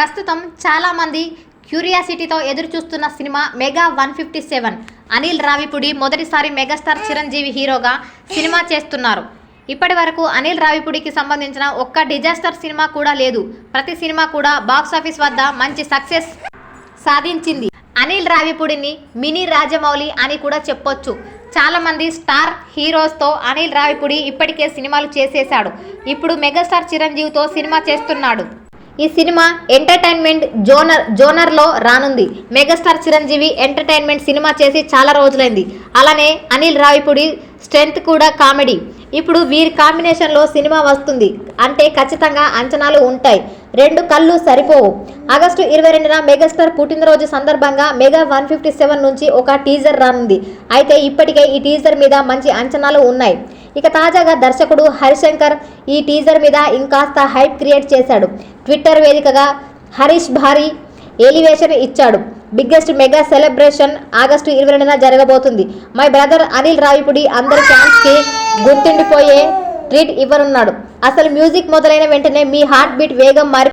ప్రస్తుతం చాలామంది క్యూరియాసిటీతో ఎదురు చూస్తున్న cinema mega one fifty seven. Anil Ravipudi మొదటిసారి మెగాస్టార్ చిరంజీవి హీరోగా సినిమా చేస్తున్నారు. ఇప్పటి వరకు అనిల్ రావిపూడికి సంబంధించిన ఒక్క డిజాస్టర్ సినిమా కూడా లేదు. ప్రతి సినిమా కూడా బాక్సాఫీస్ వద్ద మంచి సక్సెస్ సాధించింది. అనిల్ రావిపూడిని మినీ రాజమౌళి అని కూడా చెప్పొచ్చు. చాలామంది స్టార్ హీరోస్తో అనిల్ రావిపూడి ఇప్పటికే సినిమాలు చేసేశాడు. ఇప్పుడు మెగాస్టార్ చిరంజీవితో సినిమా చేస్తున్నాడు. ఈ సినిమా ఎంటర్టైన్మెంట్ జోనర్ జోనర్లో రానుంది. మెగాస్టార్ చిరంజీవి ఎంటర్టైన్మెంట్ సినిమా చేసి చాలా రోజులైంది. అలానే అనిల్ రావిపూడి స్ట్రెంత్ కూడా కామెడీ. ఇప్పుడు వీరి కాంబినేషన్లో సినిమా వస్తుంది. అంటే ఖచ్చితంగా అంచనాలు ఉంటాయి. రెండు కళ్ళు సరిపోవు. ఆగస్టు ఇరవై రెండున మెగాస్టార్ పుట్టినరోజు సందర్భంగా మెగా వన్ ఫిఫ్టీ సెవెన్ నుంచి ఒక టీజర్ రానుంది. అయితే ఇప్పటికే ఈ టీజర్ మీద మంచి అంచనాలు ఉన్నాయి. ఇక తాజాగా దర్శకుడు హరిశంకర్ ఈ టీజర్ మీద ఇంకాస్త హైప్ క్రియేట్ చేశాడు. ట్విట్టర్ వేదికగా హరీష్ భారీ ఎలివేషన్ ఇచ్చాడు. బిగ్గెస్ట్ మెగా సెలబ్రేషన్ ఆగస్టు ఇరవై రెండున జరగబోతుంది. మై బ్రదర్ అనిల్ రావిపుడి అందరి ఫ్యాన్స్కి గుర్తుండిపోయే ట్రీట్ ఇవ్వనున్నాడు. అసలు మ్యూజిక్ మొదలైన వెంటనే మీ హార్ట్ బీట్ వేగం మారి